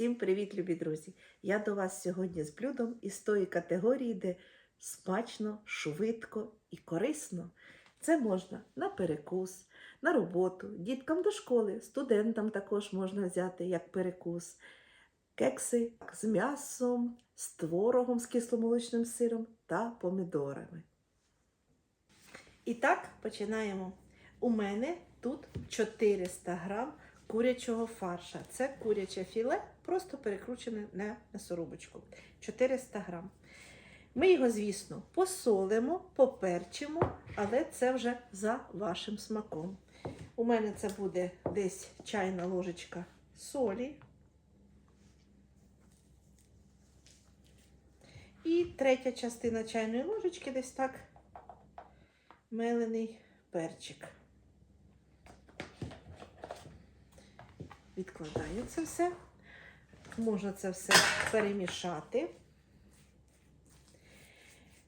Всім привіт, любі друзі! Я до вас сьогодні з блюдом із тої категорії, де смачно, швидко і корисно. Це можна на перекус, на роботу, діткам до школи, студентам також можна взяти як перекус. Кекси з м'ясом, з творогом, з кисломолочним сиром та помідорами. І так, починаємо. У мене тут 400 грам курячого фарша. Це куряче філе, просто перекручене на м'ясорубочку. 400 грам. Ми його, звісно, посолимо, поперчимо, але це вже за вашим смаком. У мене це буде десь чайна ложечка солі. І третя частина чайної ложечки десь так мелений перчик. Відкладаю це все. Можна це все перемішати.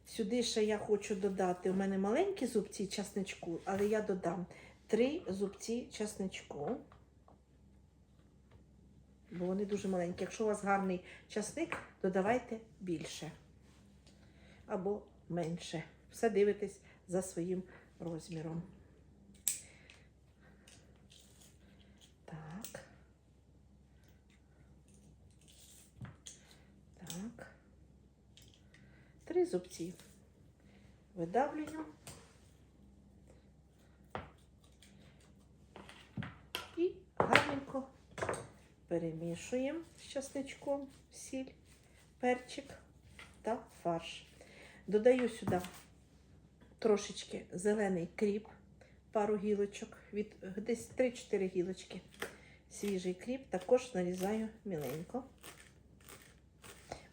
Сюди ще я хочу додати, у мене маленькі зубці часничку, але я додам три зубці часничку. Бо вони дуже маленькі. Якщо у вас гарний часник, додавайте більше або менше. Все дивитесь за своїм розміром. Так. Так. Три зубці. Видавлюю. І гарненько перемішуємо з часничком сіль, перчик та фарш. Додаю сюди трошечки зелений кріп, пару гілочок, від десь 3-4 гілочки. Свіжий кріп, також нарізаю міленько.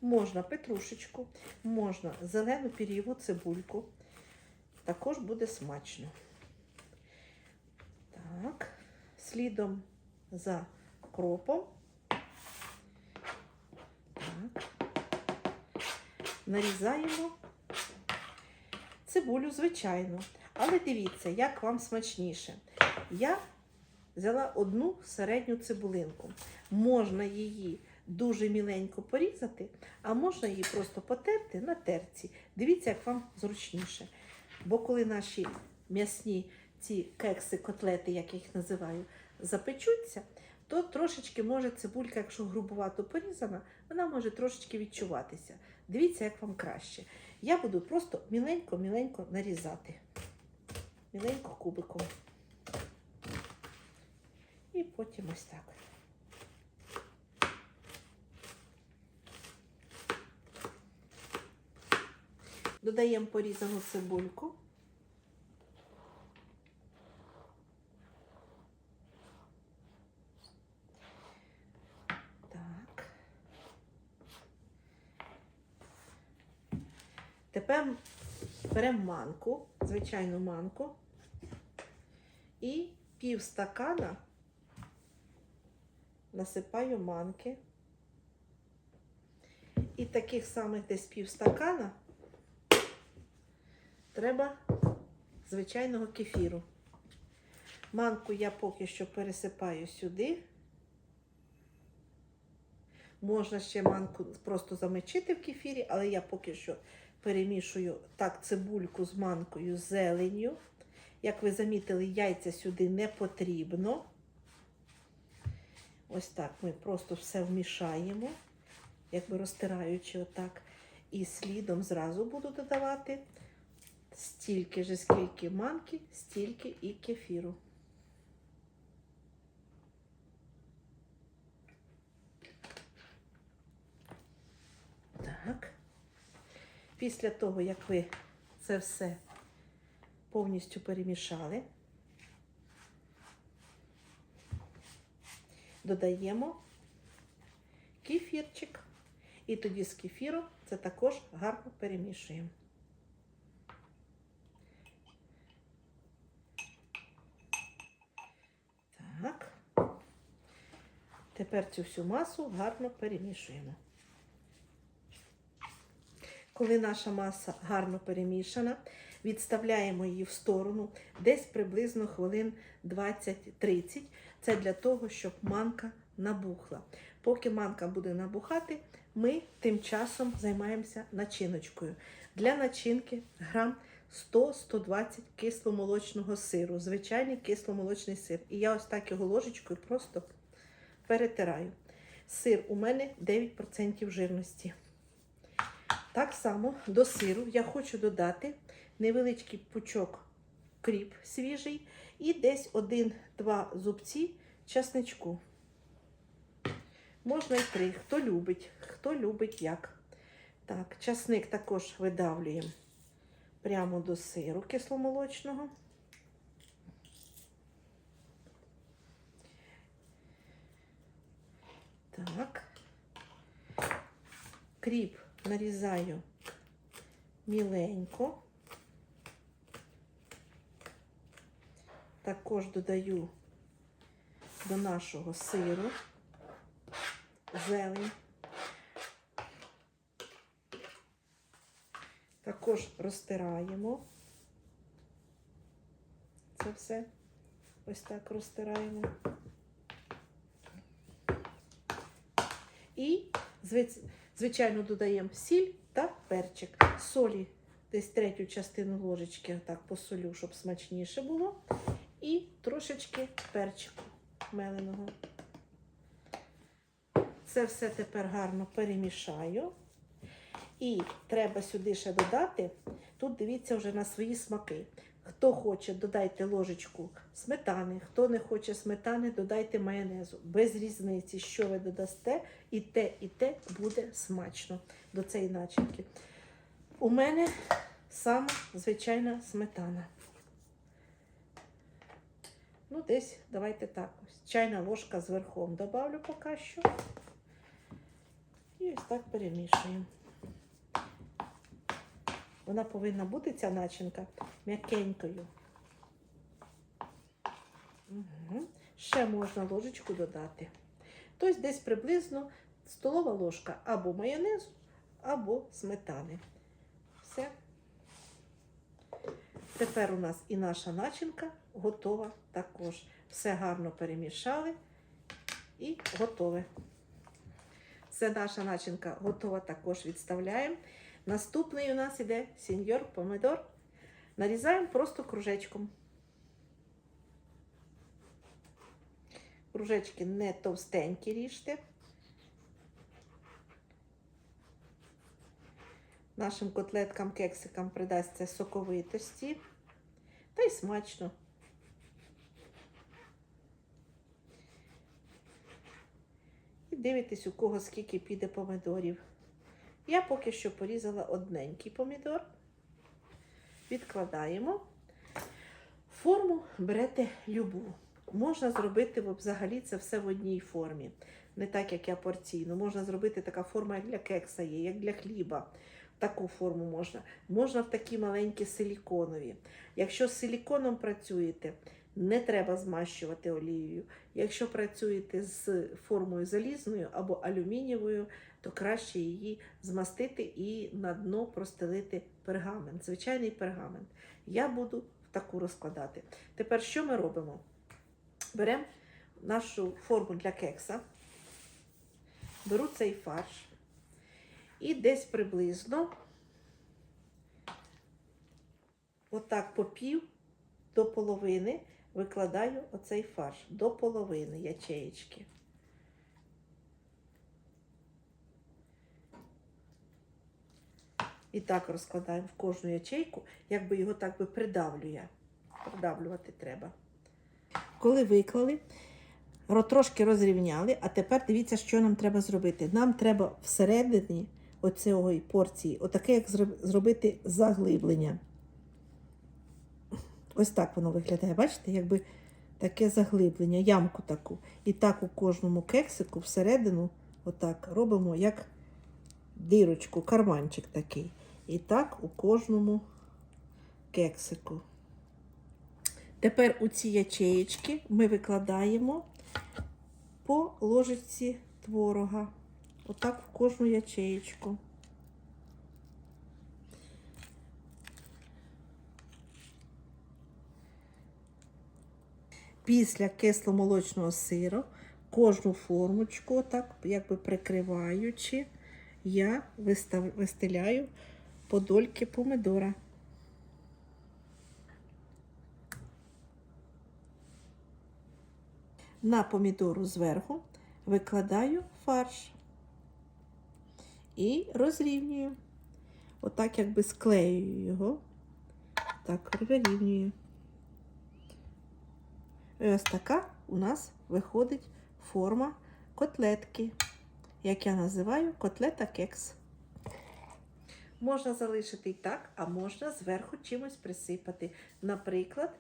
Можна петрушечку, можна зелену пір'єву цибульку. Також буде смачно. Так, слідом за кропом. Так. Нарізаємо цибулю, звичайно. Але дивіться, як вам смачніше. Я взяла одну середню цибулинку. Можна її дуже міленько порізати, а можна її просто потерти на терці. Дивіться, як вам зручніше. Бо коли наші м'ясні ці кекси, котлети, як я їх називаю, запечуться, то трошечки може цибулька, якщо грубувато порізана, вона може трошечки відчуватися. Дивіться, як вам краще. Я буду просто міленько-міленько нарізати. Міленько кубиком. І потім ось так. Додаємо порізану цибульку. Так. Тепер беремо манку, звичайну манку, і пів стакана насипаю манки. І таких самих десь пів стакана треба звичайного кефіру. Манку я поки що пересипаю сюди. Можна ще манку просто замочити в кефірі, але я поки що перемішую так цибульку з манкою з зеленню. Як ви замітили, яйця сюди не потрібно. Ось так ми просто все вмішаємо, якби розтираючи отак. І слідом зразу буду додавати стільки ж, скільки манки, стільки і кефіру. Так. Після того, як ви це все повністю перемішали, додаємо кефірчик. І тоді з кефіром це також гарно перемішуємо. Так. Тепер цю всю масу гарно перемішуємо. Коли наша маса гарно перемішана, відставляємо її в сторону десь приблизно хвилин 20-30. Це для того, щоб манка набухла. Поки манка буде набухати, ми тим часом займаємося начиночкою. Для начинки грам 100-120 кисломолочного сиру, звичайний кисломолочний сир. І я ось так його ложечкою просто перетираю. Сир у мене 9% жирності. Так само до сиру я хочу додати невеличкий пучок кріп свіжий і десь 1-2 зубці часничку. Можна і три, хто любить, хто любить як. Так, часник також видавлюємо прямо до сиру кисломолочного. Так. Кріп нарізаю міленько. Також додаю до нашого сиру зелень. Також розтираємо. Це все ось так розтираємо. І, звичайно, додаємо сіль та перчик. Солі десь третю частину ложечки так посолю, щоб смачніше було. І трошечки перчику меленого. Це все тепер гарно перемішаю. І треба сюди ще додати. Тут дивіться вже на свої смаки. Хто хоче, додайте ложечку сметани. Хто не хоче сметани, додайте майонезу. Без різниці, що ви додасте, і те, і те буде смачно до цієї начинки. У мене саме звичайна сметана. Ну, десь, давайте так. Ось чайна ложка з верхом добавлю поки що. І ось так перемішуємо. Вона повинна бути, ця начинка, м'якенькою. Угу. Ще можна ложечку додати. Тобто десь приблизно столова ложка або майонезу, або сметани. Все. Тепер у нас і наша начинка готова також. Все гарно перемішали і готове. Все наша начинка готова, також відставляємо. Наступний у нас іде сеньор помидор. Нарізаємо просто кружечком. Кружечки не товстенькі ріжте. Нашим котлеткам, кексикам придасться соковитості та й смачно. І дивитесь, у кого скільки піде помидорів. Я поки що порізала одненький помідор. Відкладаємо. Форму берете любу. Можна зробити взагалі це все в одній формі. Не так, як я порційну. Можна зробити така форма, як для кекса є, як для хліба. Таку форму можна. Можна в такі маленькі силіконові. Якщо з силіконом працюєте, не треба змащувати олією. Якщо працюєте з формою залізною або алюмінієвою, то краще її змастити і на дно простелити пергамент, звичайний пергамент. Я буду таку розкладати. Тепер що ми робимо? Беремо нашу форму для кекса, беру цей фарш і десь приблизно отак по пів до половини викладаю оцей фарш до половини ячеєчки. І так розкладаємо в кожну ячейку, якби його так би придавлює. Придавлювати треба. Коли виклали, трошки розрівняли, а тепер дивіться, що нам треба зробити. Нам треба всередині оцього порції, отаке, як зробити заглиблення. Ось так воно виглядає. Бачите, якби таке заглиблення, ямку таку. І так у кожному кексику всередину, отак, робимо як дирочку, карманчик такий. І так у кожному кексику. Тепер у ці ячеєчки ми викладаємо по ложечці творога. Отак в кожну ячеєчку. Після кисломолочного сиру кожну формочку, так якби прикриваючи, я вистав, вистеляю подольки помидора. На помідору зверху викладаю фарш і розрівнюю. Отак якби склеюю його. Так, вирівнюю. І ось така у нас виходить форма котлетки, як я називаю котлета кекс. Можна залишити і так, а можна зверху чимось присипати. Наприклад,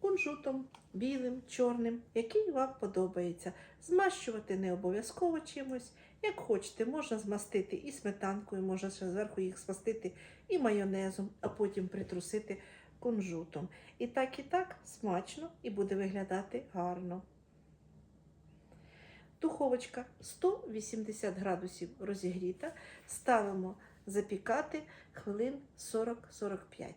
кунжутом білим, чорним, який вам подобається. Змащувати не обов'язково чимось. Як хочете, можна змастити і сметанкою, можна ще зверху їх змастити і майонезом, а потім притрусити кунжутом. І так, і так смачно і буде виглядати гарно. Духовочка 180 градусів розігріта. Ставимо запікати хвилин 40-45.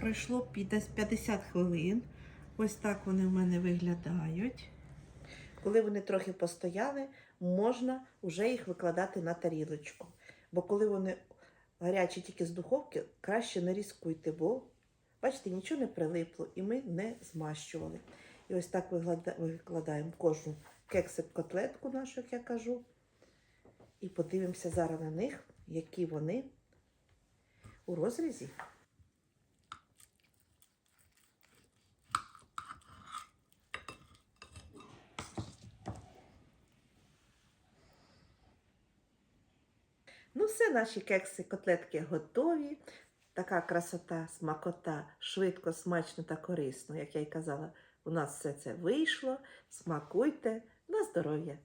Пройшло 50 хвилин. Ось так вони в мене виглядають. Коли вони трохи постояли, можна вже їх викладати на тарілочку. Бо коли вони гарячі тільки з духовки, краще не різкуйте, бо, бачите, нічого не прилипло і ми не змащували. І ось так викладаємо кожну кексик котлетку нашу, як я кажу. І подивимося зараз на них, які вони у розрізі. Ну, все, наші кекси, котлетки готові. Така красота, смакота, швидко, смачно та корисно, як я й казала. У нас все це вийшло. Смакуйте на здоров'я!